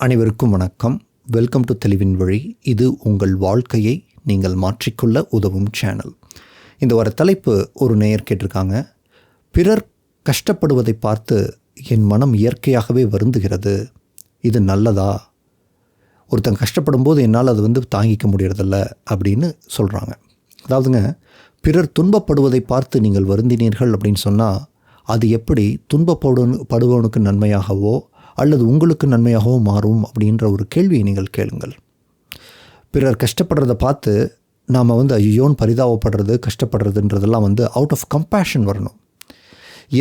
அனைவருக்கும் வணக்கம். Welcome to தெளிவின் வழி இது உங்கள் வாழ்க்கையை நீங்கள் மாற்றிக்கொள்ள உதவும் சேனல் இந்த ஒரு தலைப்பு ஒரு நேயர் கேட்டிருக்காங்க. பிறர் கஷ்டப்படுவதை பார்த்து என் மனம் இயற்கையாகவே வருந்துகிறது. இது நல்லதா? ஒருத்தன் கஷ்டப்படும் போது என்னால் அது வந்து தாங்கிக்க முடியறதில்ல அப்படின்னு சொல்கிறாங்க அதாவதுங்க பிறர் துன்பப்படுவதை பார்த்து நீங்கள் வருந்தினீர்கள் அப்படின்னு சொன்னால் அது எப்படி துன்பப்படு படுபவனுக்கு நன்மையாகவோ அல்லது உங்களுக்கு நன்மையாகவோ மாறும் அப்படின்ற ஒரு கேள்வியை நீங்கள் கேளுங்கள். பிறர் கஷ்டப்படுறத பார்த்து நாம் வந்து ஐயோன்னு பரிதாபப்படுறது கஷ்டப்படுறதுன்றதெல்லாம் வந்து அவுட் ஆஃப் கம்பேஷன் வரணும்.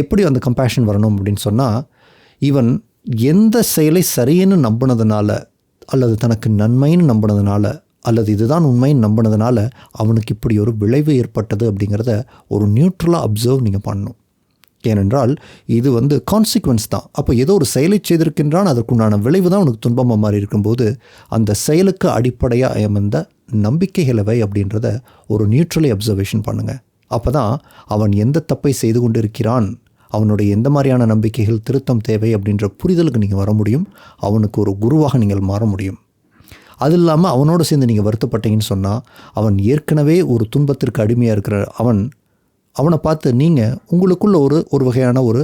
எப்படி அந்த கம்பேஷன் வரணும் அப்படின்னு சொன்னால் இவன் எந்த செயலை சரின்னு நம்பினதுனால அல்லது தனக்கு நன்மைன்னு நம்பினதுனால அல்லது இதுதான் உண்மைன்னு நம்பினதுனால அவனுக்கு இப்படி ஒரு விளைவு ஏற்பட்டது அப்படிங்கிறத ஒரு நியூட்ரலாக அப்சர்வ் நீங்கள் பண்ணணும். ஏனென்றால் இது வந்து கான்சிக்வன்ஸ் தான். அப்போ ஏதோ ஒரு செயலை செய்திருக்கின்றான் அதற்குண்டான விளைவு தான் உனக்கு துன்பமாக மாறி இருக்கும்போது அந்த செயலுக்கு அடிப்படையாக அமைந்த நம்பிக்கைகளவை அப்படின்றத ஒரு நியூட்ரலி அப்சர்வேஷன் பண்ணுங்கள் அப்போ தான் அவன் எந்த தப்பை செய்து கொண்டிருக்கிறான் அவனுடைய எந்த மாதிரியான நம்பிக்கைகள் திருத்தம் தேவை அப்படின்ற புரிதலுக்கு நீங்கள் வர முடியும் அவனுக்கு ஒரு குருவாக நீங்கள் மாற முடியும். அது இல்லாமல் அவனோடு சேர்ந்து நீங்கள் வருத்தப்பட்டீங்கன்னு சொன்னால் அவன் ஏற்கனவே ஒரு துன்பத்திற்கு அடிமையாக இருக்கிற அவன் அவனை பார்த்து நீங்கள் உங்களுக்குள்ள ஒரு ஒரு வகையான ஒரு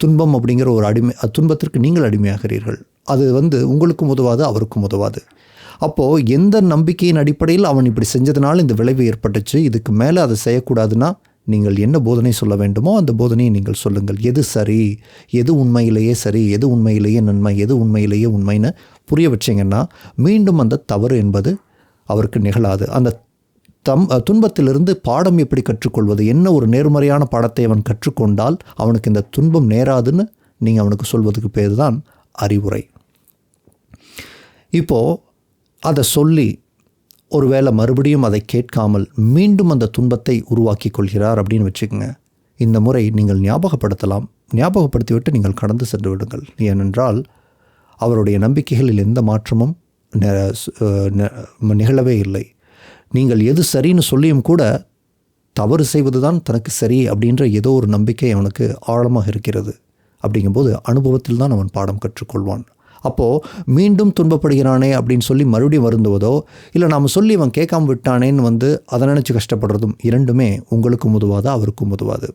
துன்பம் அப்படிங்கிற ஒரு அடிமை துன்பத்திற்கு நீங்கள் அடிமையாகிறீர்கள். அது வந்து உங்களுக்கும் உதவாது அவருக்கும் உதவாது. அப்போது எந்த நம்பிக்கையின் அடிப்படையில் அவன் இப்படி செஞ்சதுனால இந்த விளைவு ஏற்பட்டுச்சு இதுக்கு மேலே அதை செய்யக்கூடாதுன்னா நீங்கள் என்ன போதனை சொல்ல வேண்டுமோ அந்த போதனையை நீங்கள் சொல்லுங்கள். எது சரி எது உண்மையிலேயே சரி எது உண்மையிலேயே நன்மை எது உண்மையிலேயே உண்மைன்னு புரிய வச்சிங்கன்னா மீண்டும் அந்த தவறு என்பது அவருக்கு நிகழாது. அந்த தம் துன்பத்திலிருந்து பாடம் எப்படி கற்றுக்கொள்வது? என்ன ஒரு நேர்மறையான பாடத்தை அவன் கற்றுக்கொண்டால் அவனுக்கு இந்த துன்பம் நேராதுன்னு நீங்கள் அவனுக்கு சொல்வதுக்கு பேர் தான் அறிவுரை. இப்போது அதை சொல்லி ஒருவேளை மறுபடியும் அதை கேட்காமல் மீண்டும் அந்த துன்பத்தை உருவாக்கி கொள்கிறார் அப்படின்னு வச்சுக்கோங்க. இந்த முறை நீங்கள் ஞாபகப்படுத்தலாம். ஞாபகப்படுத்திவிட்டு நீங்கள் கடந்து சென்று விடுங்கள். ஏனென்றால் அவருடைய நம்பிக்கைகளில் எந்த மாற்றமும் நிகழவே இல்லை. நீங்கள் எது சரின்னு சொல்லியும் கூட தவறு செய்வது தான் தனக்கு சரி அப்படின்ற ஏதோ ஒரு நம்பிக்கை அவனுக்கு ஆழமாக இருக்கிறது. அப்படிங்கும்போது அனுபவத்தில் தான் அவன் பாடம் கற்றுக்கொள்வான். அப்போது மீண்டும் துன்பப்படுகிறானே அப்படின்னு சொல்லி மறுபடியும் வருந்துவதோ இல்லை நாம் சொல்லி அவன் கேட்காம விட்டானேன்னு வந்து அதை நினச்சி கஷ்டப்படுறதும் இரண்டுமே உங்களுக்கும் உதவாது அவருக்கும் உதவாது.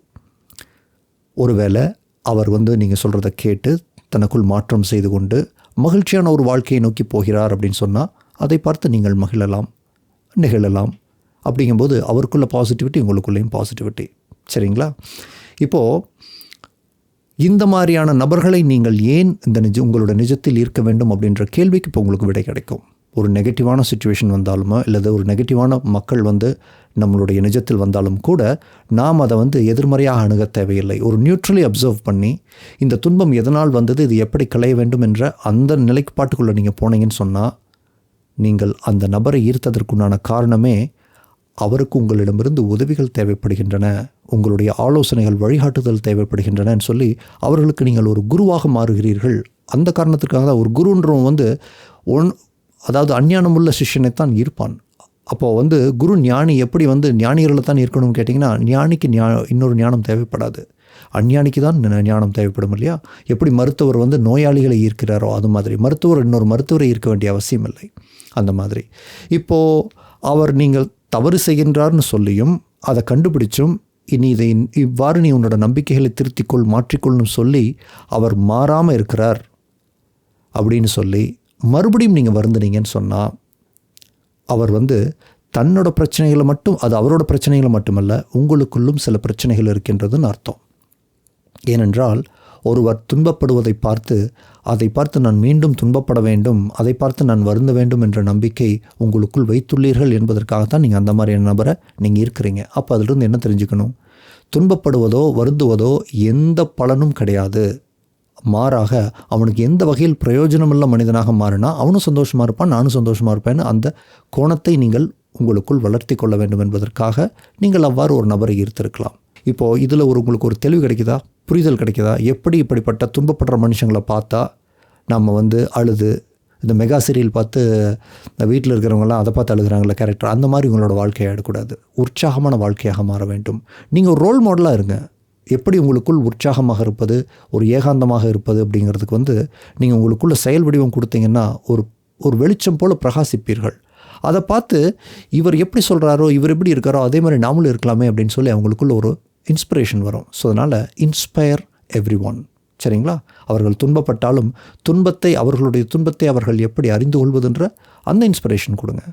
ஒருவேளை அவர் வந்து நீங்கள் சொல்கிறத கேட்டு தனக்குள் மாற்றம் செய்து கொண்டு மகிழ்ச்சியான ஒரு வாழ்க்கையை நோக்கி போகிறார் அப்படின்னு சொன்னால் அதை பார்த்து நீங்கள் மகிழலாம். நிகழலாம். அப்படிங்கும்போது அவருக்குள்ள பாசிட்டிவிட்டி உங்களுக்குள்ளேயும் பாசிட்டிவிட்டி சரிங்களா? இப்போது இந்த மாதிரியான நபர்களை நீங்கள் ஏன் இந்த நிஜ உங்களோட நிஜத்தில் இருக்க வேண்டும் அப்படின்ற கேள்விக்கு இப்போ உங்களுக்கு விடை கிடைக்கும். ஒரு நெகட்டிவான சுச்சுவேஷன் வந்தாலுமோ இல்லது ஒரு நெகட்டிவான மக்கள் வந்து நம்மளுடைய நிஜத்தில் வந்தாலும் கூட நாம் அதை வந்து எதிர்மறையாக அணுக தேவையில்லை. ஒரு நியூட்ரலி அப்சர்வ் பண்ணி இந்த துன்பம் எதனால் வந்தது இது எப்படி களைய வேண்டும் என்ற அந்த நிலைப்பாட்டுக்குள்ளே நீங்கள் போனீங்கன்னு சொன்னால் நீங்கள் அந்த நபரை ஈர்த்ததற்குண்டான காரணமே அவருக்கு உங்களிடமிருந்து உதவிகள் தேவைப்படுகின்றன உங்களுடைய ஆலோசனைகள் வழிகாட்டுதல் தேவைப்படுகின்றனன்னு சொல்லி அவர்களுக்கு நீங்கள் ஒரு குருவாக மாறுகிறீர்கள். அந்த காரணத்துக்காக தான் ஒரு குருன்றவன் வந்து ஒன் அதாவது அஞ்ஞானமுள்ள சிஷ்யனைத்தான் இருப்பான் அப்போது வந்து குரு ஞானி எப்படி வந்து ஞானியர்களை தான் இருக்கணும்னு கேட்டிங்கன்னா ஞானிக்கு ஞா இன்னொரு ஞானம் தேவைப்படாது. அஞ்ஞானிக்கு தான் ஞானம் தேவைப்படும் இல்லையா? எப்படி மருத்துவர் வந்து நோயாளிகளை ஈர்க்கிறாரோ அது மாதிரி. மருத்துவர் இன்னொரு மருத்துவரை ஈர்க்க வேண்டிய அவசியம் இல்லை அந்த மாதிரி. இப்போது அவர் நீங்கள் தவறு செய்கின்றார்னு சொல்லியும் அதை கண்டுபிடிச்சும் இனி இதை இவ்வாறு நீ உன்னோட நம்பிக்கைகளை திருத்திக்கொள் மாற்றிக்கொள்ளும் சொல்லி அவர் மாறாமல் இருக்கிறார் அப்படின்னு சொல்லி மறுபடியும் நீங்கள் வருந்துனீங்கன்னு சொன்னால் அவர் வந்து தன்னோட பிரச்சனைகளை மட்டும் அது அவரோட பிரச்சனைகளை மட்டுமல்ல உங்களுக்குள்ளும் சில பிரச்சனைகள் இருக்கின்றதுன்னு அர்த்தம். ஏனென்றால் ஒருவர் துன்பப்படுவதை பார்த்து அதை பார்த்து நான் மீண்டும் துன்பப்பட வேண்டும் அதை பார்த்து நான் வருந்த வேண்டும் என்ற நம்பிக்கை உங்களுக்குள் வைத்துள்ளீர்கள் என்பதற்காகத்தான் நீங்கள் அந்த மாதிரியான நபரை நீங்கள் இருக்கிறீங்க. அப்போ அதிலிருந்து என்ன தெரிஞ்சுக்கணும்? துன்பப்படுவதோ வருந்துவதோ எந்த பலனும் கிடையாது. மாறாக அவனுக்கு எந்த வகையில் பிரயோஜனமுள்ள மனிதனாக மாறினா அவனும் சந்தோஷமாக இருப்பான் நானும் சந்தோஷமாக இருப்பேன்னு அந்த கோணத்தை நீங்கள் உங்களுக்குள் வளர்த்தி கொள்ள வேண்டும் என்பதற்காக நீங்கள் அவ்வாறு ஒரு நபரை ஈர்த்திருக்கலாம். இப்போது இதில் ஒரு உங்களுக்கு ஒரு தெளிவு கிடைக்குதா? புரிதல் கிடைக்குதா? எப்படி இப்படிப்பட்ட துன்பப்படுற மனுஷங்களை பார்த்தா நம்ம வந்து அழுது இந்த மெகா சீரியல் பார்த்து இந்த வீட்டில் இருக்கிறவங்களாம் அதை பார்த்து அழுகிறாங்கள கேரக்டர் அந்த மாதிரி உங்களோட வாழ்க்கையை ஆகிடக்கூடாது உற்சாகமான வாழ்க்கையாக மாற வேண்டும். நீங்கள் ஒரு ரோல் மாடலாக இருங்க. எப்படி உங்களுக்குள் உற்சாகமாக இருப்பது ஒரு ஏகாந்தமாக இருப்பது அப்படிங்கிறதுக்கு வந்து நீங்கள் உங்களுக்குள்ள செயல் வடிவம் கொடுத்தீங்கன்னா ஒரு ஒரு வெளிச்சம் போல் பிரகாசிப்பீர்கள். அதை பார்த்து இவர் எப்படி சொல்கிறாரோ இவர் எப்படி இருக்காரோ அதே மாதிரி நாமளும் இருக்கலாமே அப்படின்னு சொல்லி அவங்களுக்குள்ள ஒரு இன்ஸ்பிரேஷன் வரும். ஸோ அதனால் இன்ஸ்பயர் எவ்ரி ஒன் சரிங்களா? அவர்கள் துன்பப்பட்டாலும் துன்பத்தை அவர்களுடைய துன்பத்தை அவர்கள் எப்படி அறிந்து கொள்வதுன்ற அந்த இன்ஸ்பிரேஷன் கொடுங்க.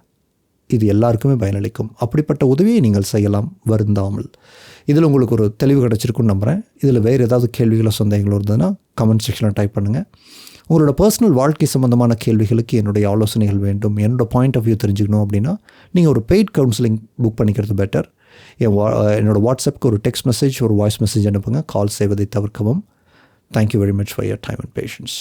இது எல்லாருக்குமே பயனளிக்கும். அப்படிப்பட்ட உதவியை நீங்கள் செய்யலாம் வருந்தாமல். இதில் உங்களுக்கு ஒரு தெளிவு கிடச்சிருக்குன்னு நம்புகிறேன் இதில் வேறு ஏதாவது கேள்விகளை சந்தேகங்களோ இருந்ததுன்னா கமெண்ட் செக்ஷனில் டைப் பண்ணுங்கள் உங்களோட பர்சனல் வாழ்க்கை சம்மந்தமான கேள்விகளுக்கு என்னுடைய ஆலோசனைகள் வேண்டும். என்னோடய பாயிண்ட் ஆஃப் வியூ தெரிஞ்சுக்கணும் அப்படின்னா நீங்கள் ஒரு பெய்ட் கவுன்சிலிங் புக் பண்ணிக்கிறது பெட்டர் என் வா என்னோட வாட்ஸ்அப்புக்கு ஒரு டெக்ஸ்ட் மெசேஜ் ஒரு வாய்ஸ் மெசேஜ் அனுப்புங்க. கால் செய்வதை தவிர்க்கவும். Thank you very much for your time and patience